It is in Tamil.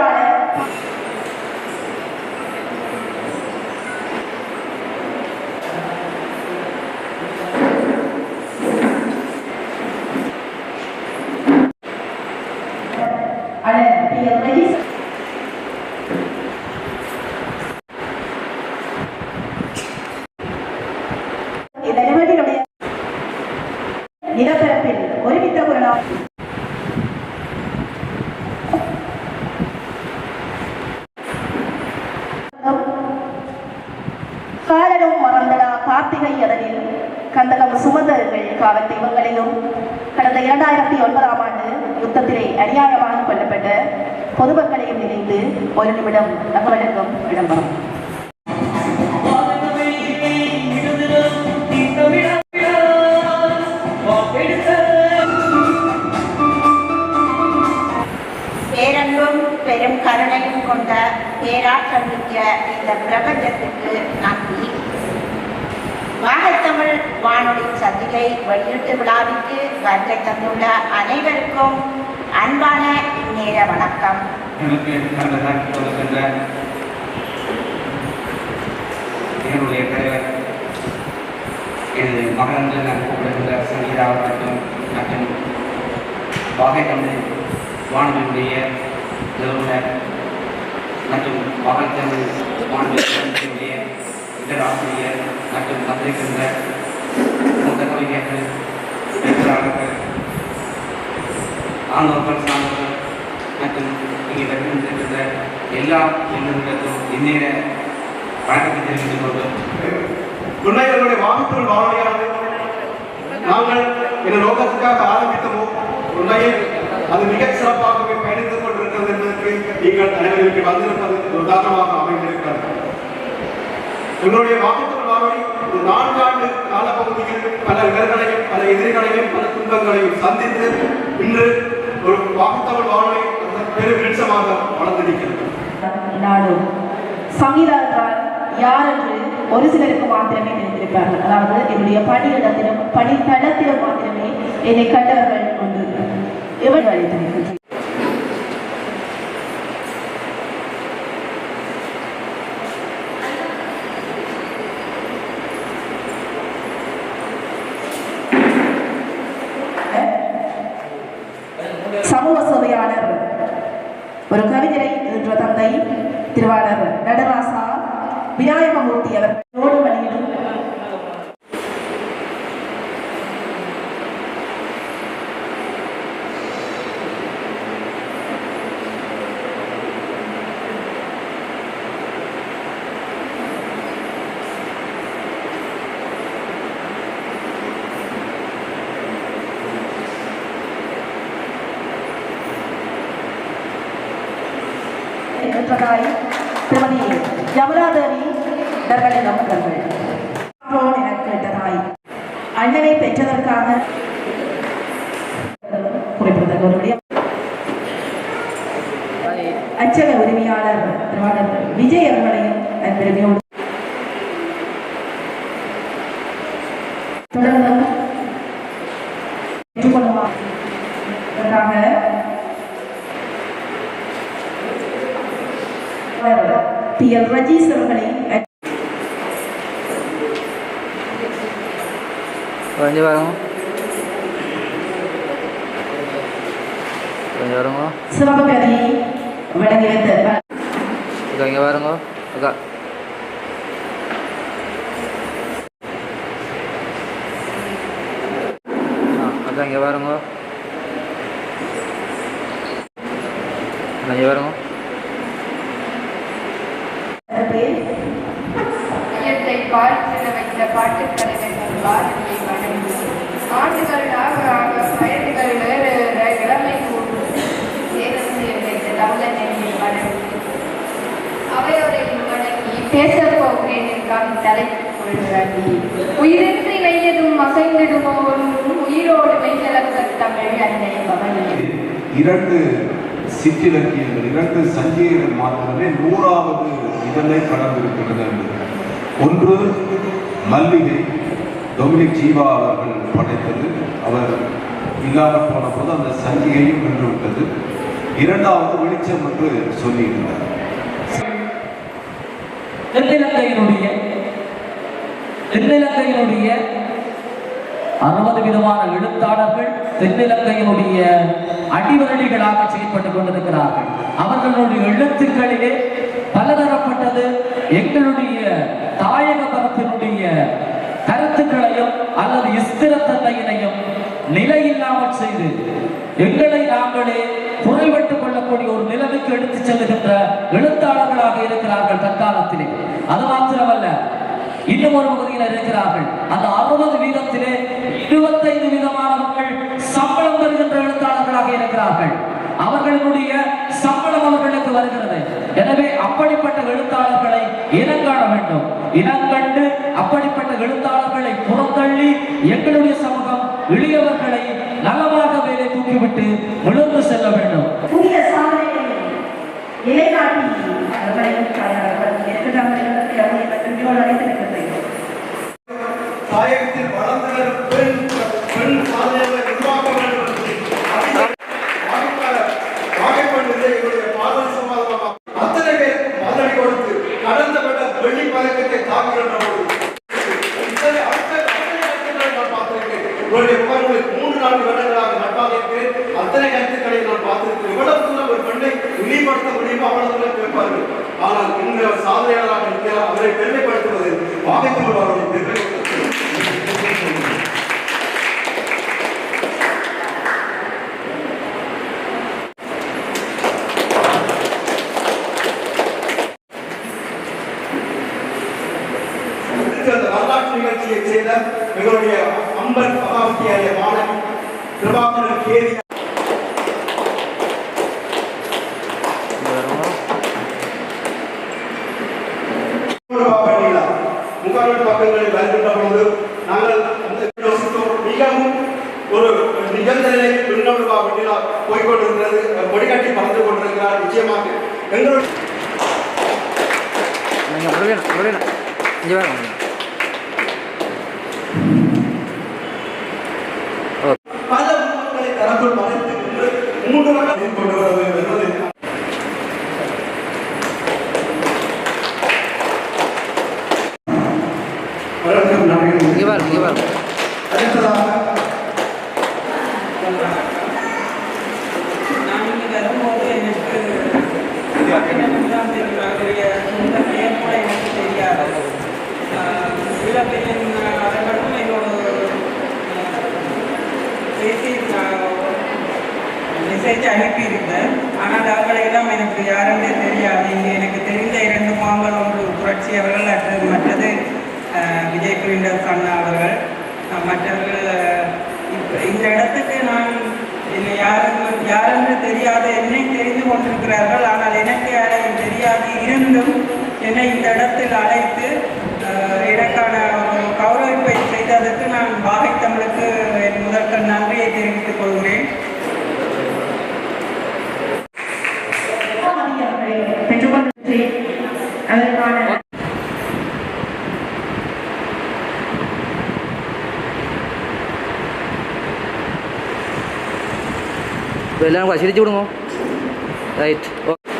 எழுத்தாளர் அண்ணன் டி கார்த்திகை அதனில் கந்தகம் சுமந்தர்கள் காவல் தெய்வங்களையும் கடந்த இரண்டாயிரத்தி ஒன்பதாம் ஆண்டு யுத்தத்திலே அநியாயமாக கொல்லப்பட்ட பொதுமக்களையும் நினைந்து ஒரு நிமிடம் நகவடக்கம் விளம்பரம். பேரன்பும் பெரும் கருணையும் கொண்ட பேராற்றல் மிக்க இந்த பிரபஞ்சத்துக்கு வானொலி சந்திகை வெளியீட்டு விழாவிற்கு வருகை தந்துள்ள அனைவருக்கும் அன்பான நேர வணக்கம். என்னுடைய தலைவர் எனது மகன் நான் கூப்பிடுகின்ற சங்கீதா மற்றும் மற்றும் வாகை தமிழ் வானொலியுடைய நிறுவனர் மற்றும் வாகை தமிழ் வானொலியுடைய இதர ஆசிரியர் மற்றும் வந்திருக்கின்ற மூத்த கவிஞர்கள் எழுத்தாளர்கள் ஆண்டவர்கள் சார்ந்தவர்கள் மற்றும் இங்கே எல்லா எண்ணங்களுக்கும் இந்நேர வணக்கத்தை தெரிவித்துக் கொள்வோம் துணைகளுடைய வானொலியானது. நாங்கள் இந்த நோக்கத்துக்காக ஆரம்பித்தமோ உண்மையில் அது மிக சிறப்பாகவே பயணித்துக் கொண்டிருக்கிறது என்பதற்கு நீங்கள் அனைவருக்கு வந்திருப்பது ஒரு உதாரணமாக அமைந்திருக்கிறது. எங்களுடைய வாக்குகள் வானொலி ஒரு நான்காண்டு காலப்பகுதியில் பல இடர்களையும் பல எதிரிகளையும் பல துன்பங்களையும் சந்தித்து இன்று ஒரு வாக்குத்தமிழ் வானொலி பெரு வெளிச்சமாக வளர்ந்திருக்கிறது. நாடும் சங்கீதா யார் என்று ஒரு சிலருக்கு மாத்திரமே தெரிந்திருப்பார்கள். அதாவது என்னுடைய பணியிடத்திலும் பணித்தளத்திலும் மாத்திரமே என்னை கண்டவர்கள் கொண்டு இவன் அழைத்திருக்கின்றனர் விநாயகமூர்த்தி அவர் நோடு மணியிலும் என்றதாய் திருமதி யமுனாதேவி கேட்டதாய் அண்ணனை பெற்றதற்காக குறிப்பிடத்தக்க ஒரு அச்சக உரிமையாளர் விஜய் அவர்களையும் பெருமையோடு தொடர்ந்து பெற்றுக்கொள்ளுமாறு டி எல் ரஜீஸ் அவர்களை கொஞ்சம் பாருங்க. கொஞ்சம் வைத்த அக்கா இங்கே பாருங்க. அக்கா. ஆ அக்கா இங்கே பாருங்க. இங்கே பாருங்க. பேர் ஐயத்தை உயிரின்றி மெய்யதும் அசைந்திடுமோ உயிரோடு மெய்யளக்க தமிழ் அன்னை பவனி இரண்டு சிற்றிலக்கியங்கள் இரண்டு சஞ்சிகைகள் மாத்திரமே நூறாவது இதழை கடந்திருக்கிறது ஒன்று மல்லிகை டொமினிக் ஜீவா அவர்கள் படைத்தது. அவர் இல்லாமல் போன போது அந்த சஞ்சிகையும் நின்று விட்டது இரண்டாவது வெளிச்சம் என்று சொல்லியிருந்தார். தென்னிலங்கையினுடைய தென்னிலங்கையினுடைய அறுபது விதமான எழுத்தாளர்கள் தென்னிலங்கையினுடைய அடிவரடிகளாக செயல்பட்டுக் கொண்டிருக்கிறார்கள். அவர்களுடைய எழுத்துக்களிலே பலதரப்பட்டது. எங்களுடைய தாயக பரப்பினுடைய அல்லது ஸ்திரத்தன்மையினையும் நிலையில்லாமல் செய்து எங்களை நாங்களே குறைபட்டுக் கொள்ளக்கூடிய ஒரு நிலைமைக்கு எடுத்துச் செல்லுகின்ற எழுத்தாளர்களாக இருக்கிறார்கள் தற்காலத்திலே. அது மாத்திரமல்ல இன்னும் ஒரு பகுதியில் இருக்கிறார்கள். அந்த அறுபது வீதத்திலே இருபத்தைந்து வீதமானவர்கள் சம்பளம் பெறுகின்ற எழுத்தாளர்களாக இருக்கிறார்கள். அவர்களுடைய சம்பளம் அவர்களுக்கு வருகிறது. எனவே அப்படிப்பட்ட எழுத்தாளர்களை இனங்காண வேண்டும். இனங்கண்டு அப்படிப்பட்ட எழுத்தாளர்களை புறந்தள்ளி எங்களுடைய சமூகம் எளியவர்களை நலமாக மேலே தூக்கிவிட்டு விழுந்து செல்ல வேண்டும். அந்த வரலாற்று நிகழ்ச்சியை செய்த எங்களுடைய அம்பன் மகாவித்தியாலய மாணவி பிரபாகரன் கேதி முகாமின் பக்கங்களில் வருகின்ற பொழுது நாங்கள் மிகவும் ஒரு நிகழ்ந்தலை பின்னோடுவா வெண்ணிலா போய்கொண்டிருக்கிறது கொடிகாட்டி பறந்து கொண்டிருக்கிறார் நிச்சயமாக. எங்களுடைய நீங்கள் Punto número ஆனால் அவர்களை எல்லாம் எனக்கு யாருமே தெரியாது. இங்கே எனக்கு தெரிந்த இரண்டு மாம்பல் ஒன்று புரட்சி அவர்கள் அடுத்தது மற்றது விஜய் குவிண்டர் கண்ணா அவர்கள். மற்றவர்கள் இப்போ இந்த இடத்துக்கு நான் என்னை யாரும் யாரென்று தெரியாத என்னை தெரிந்து கொண்டிருக்கிறார்கள். ஆனால் எனக்கு யாரையும் தெரியாது. இருந்தும் என்னை இந்த இடத்தில் அழைத்து எனக்கான கௌரவிப்பை செய்ததற்கு நான் பாகை தமிழுக்கு என் முதற்கண் വെല്ലാം എല്ലാം കൂടെ ശരിച്ചു കൊടുങ്ങോ റൈറ്റ് ഓക്കെ